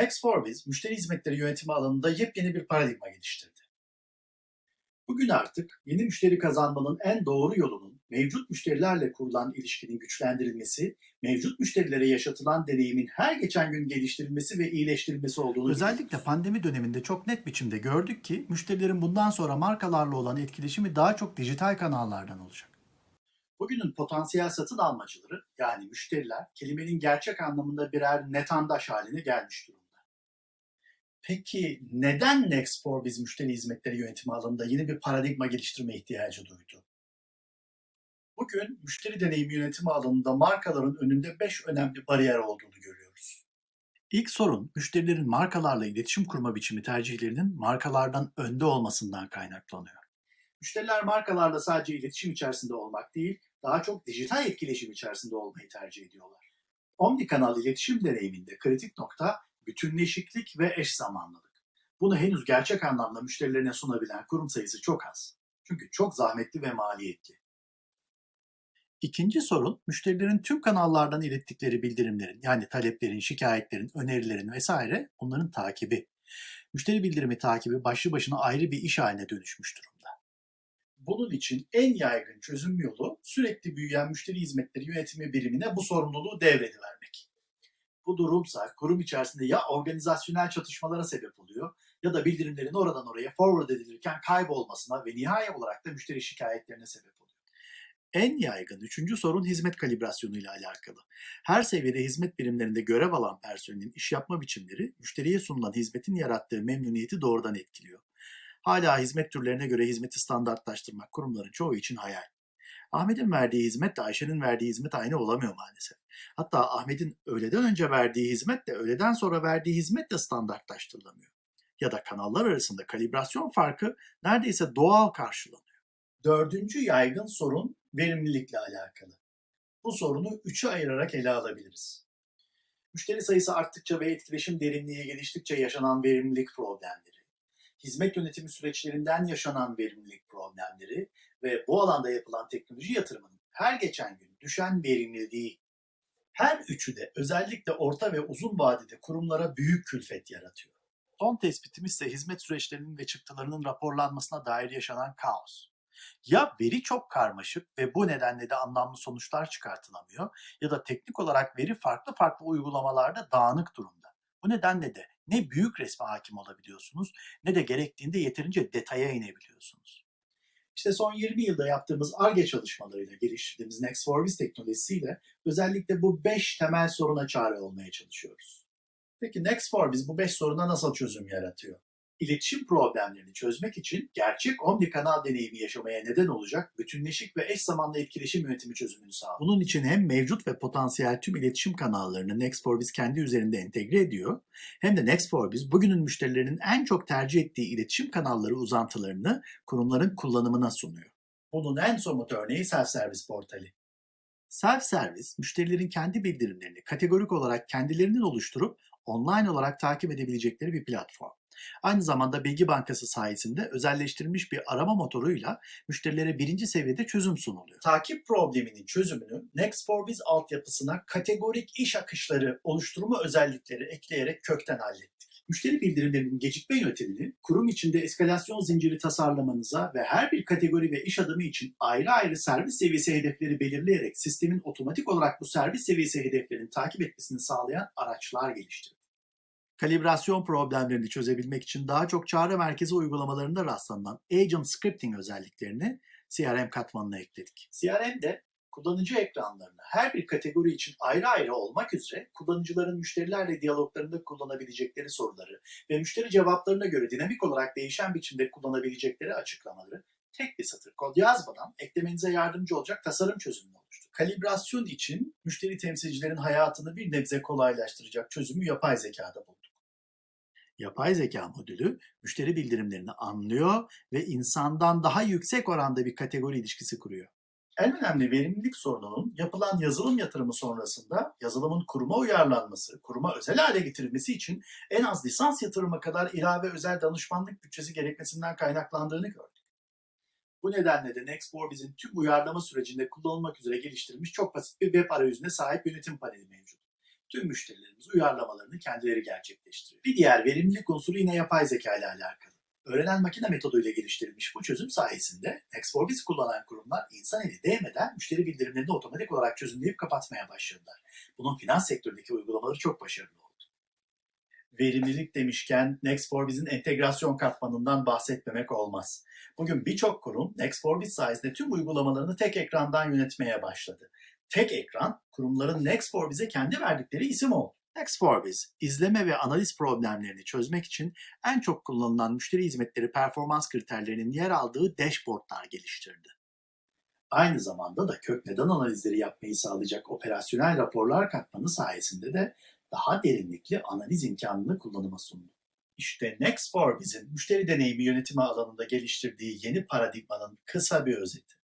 Next4Biz, müşteri hizmetleri yönetimi alanında yepyeni bir paradigma geliştirdi. Bugün artık yeni müşteri kazanmanın en doğru yolunun mevcut müşterilerle kurulan ilişkinin güçlendirilmesi, mevcut müşterilere yaşatılan deneyimin her geçen gün geliştirilmesi ve iyileştirilmesi olduğunu Özellikle biliyoruz. pandemi döneminde çok net biçimde gördük ki müşterilerin bundan sonra markalarla olan etkileşimi daha çok dijital kanallardan olacak. Bugünün potansiyel satın almacıları yani müşteriler kelimenin gerçek anlamında birer netandaş haline gelmiş durumda. Peki neden Next4Biz müşteri hizmetleri yönetimi alanında yeni bir paradigma geliştirme ihtiyacı duydu? Bugün müşteri deneyimi yönetimi alanında markaların önünde 5 önemli bariyer olduğunu görüyoruz. İlk sorun müşterilerin markalarla iletişim kurma biçimi tercihlerinin markalardan önde olmasından kaynaklanıyor. Müşteriler markalarla sadece iletişim içerisinde olmak değil, daha çok dijital etkileşim içerisinde olmayı tercih ediyorlar. Omnikanal iletişim deneyiminde kritik nokta bütünleşiklik ve eş zamanlılık. Bunu henüz gerçek anlamda müşterilerine sunabilen kurum sayısı çok az. Çünkü çok zahmetli ve maliyetli. İkinci sorun müşterilerin tüm kanallardan ilettikleri bildirimlerin yani taleplerin, şikayetlerin, önerilerin vesaire bunların takibi. Müşteri bildirimi takibi başlı başına ayrı bir iş haline dönüşmüş durumda. Bunun için en yaygın çözüm yolu sürekli büyüyen müşteri hizmetleri yönetimi birimine bu sorumluluğu devredivermek. Bu durumsa kurum içerisinde ya organizasyonel çatışmalara sebep oluyor ya da bildirimlerin oradan oraya forward edilirken kaybolmasına ve nihai olarak da müşteri şikayetlerine sebep oluyor. En yaygın üçüncü sorun hizmet kalibrasyonu ile alakalı. Her seviyede hizmet birimlerinde görev alan personelin iş yapma biçimleri müşteriye sunulan hizmetin yarattığı memnuniyeti doğrudan etkiliyor. Hala hizmet türlerine göre hizmeti standartlaştırmak kurumların çoğu için hayal. Ahmet'in verdiği hizmetle Ayşe'nin verdiği hizmet aynı olamıyor maalesef. Hatta Ahmet'in öğleden önce verdiği hizmetle öğleden sonra verdiği hizmet de standartlaştırılamıyor. Ya da kanallar arasında kalibrasyon farkı neredeyse doğal karşılanıyor. Dördüncü yaygın sorun verimlilikle alakalı. Bu sorunu üçe ayırarak ele alabiliriz. Müşteri sayısı arttıkça ve etkileşim derinliği geliştikçe yaşanan verimlilik problemleri, hizmet yönetimi süreçlerinden yaşanan verimlilik problemleri ve bu alanda yapılan teknoloji yatırımının her geçen gün düşen verimliliği. Her üçü de özellikle orta ve uzun vadede kurumlara büyük külfet yaratıyor. Son tespitimiz ise hizmet süreçlerinin ve çıktılarının raporlanmasına dair yaşanan kaos. Ya veri çok karmaşık ve bu nedenle de anlamlı sonuçlar çıkartılamıyor ya da teknik olarak veri farklı farklı uygulamalarda dağınık durumda. Bu nedenle de ne büyük resme hakim olabiliyorsunuz ne de gerektiğinde yeterince detaya inebiliyorsunuz. İşte son 20 yılda yaptığımız ARGE çalışmalarıyla geliştirdiğimiz Next4Biz teknolojisiyle özellikle bu 5 temel soruna çare olmaya çalışıyoruz. Peki Next4Biz bu 5 soruna nasıl çözüm yaratıyor? İletişim problemlerini çözmek için gerçek omnikanal deneyimi yaşamaya neden olacak bütünleşik ve eş zamanlı etkileşim yönetimi çözümünü sağlıyor. Bunun için hem mevcut ve potansiyel tüm iletişim kanallarını Next4Biz kendi üzerinde entegre ediyor hem de Next4Biz bugünün müşterilerinin en çok tercih ettiği iletişim kanalları uzantılarını kurumların kullanımına sunuyor. Bunun en somut örneği self-service portali. Self-servis, müşterilerin kendi bildirimlerini kategorik olarak kendilerinden oluşturup online olarak takip edebilecekleri bir platform. Aynı zamanda bilgi bankası sayesinde özelleştirilmiş bir arama motoruyla müşterilere birinci seviyede çözüm sunuluyor. Takip probleminin çözümünü Next4Biz altyapısına kategorik iş akışları oluşturma özellikleri ekleyerek kökten hallettik. Müşteri bildirimlerinin gecikme yönetimini kurum içinde eskalasyon zinciri tasarlamanıza ve her bir kategori ve iş adımı için ayrı ayrı servis seviyesi hedefleri belirleyerek sistemin otomatik olarak bu servis seviyesi hedeflerini takip etmesini sağlayan araçlar geliştirdik. Kalibrasyon problemlerini çözebilmek için daha çok çağrı merkezi uygulamalarında rastlanan agent scripting özelliklerini CRM katmanına ekledik. CRM'de kullanıcı ekranlarını her bir kategori için ayrı ayrı olmak üzere kullanıcıların müşterilerle diyaloglarında kullanabilecekleri soruları ve müşteri cevaplarına göre dinamik olarak değişen biçimde kullanabilecekleri açıklamaları tek bir satır kod yazmadan eklemenize yardımcı olacak tasarım çözümünü oluştu. Kalibrasyon için müşteri temsilcilerin hayatını bir nebze kolaylaştıracak çözümü yapay zekada bulduk. Yapay zeka modülü müşteri bildirimlerini anlıyor ve insandan daha yüksek oranda bir kategori ilişkisi kuruyor. En önemli verimlilik sorununun yapılan yazılım yatırımı sonrasında yazılımın kuruma uyarlanması, kuruma özel hale getirilmesi için en az lisans yatırımı kadar ilave özel danışmanlık bütçesi gerekmesinden kaynaklandığını gördük. Bu nedenle de Next4Biz'in tüm uyarlama sürecinde kullanılmak üzere geliştirilmiş çok basit bir web arayüzüne sahip yönetim paneli mevcut. Tüm müşterilerimiz uyarlamalarını kendileri gerçekleştiriyor. Bir diğer verimlilik unsuru yine yapay zeka ile alakalı. Öğrenen makine metoduyla geliştirilmiş bu çözüm sayesinde Nextforbis kullanan kurumlar insan eli değmeden müşteri bildirimlerini otomatik olarak çözümleyip kapatmaya başladılar. Bunun finans sektöründeki uygulamaları çok başarılı oldu. Verimlilik demişken Nextforbis'in entegrasyon katmanından bahsetmemek olmaz. Bugün birçok kurum Nextforbis sayesinde tüm uygulamalarını tek ekrandan yönetmeye başladı. Tek ekran, kurumların Nextforbis'e kendi verdikleri isim oldu. Nextforbis, izleme ve analiz problemlerini çözmek için en çok kullanılan müşteri hizmetleri performans kriterlerinin yer aldığı dashboardlar geliştirdi. Aynı zamanda da kök neden analizleri yapmayı sağlayacak operasyonel raporlar katmanı sayesinde de daha derinlikli analiz imkanını kullanıma sundu. İşte Next4Biz'in müşteri deneyimi yönetimi alanında geliştirdiği yeni paradigmanın kısa bir özeti.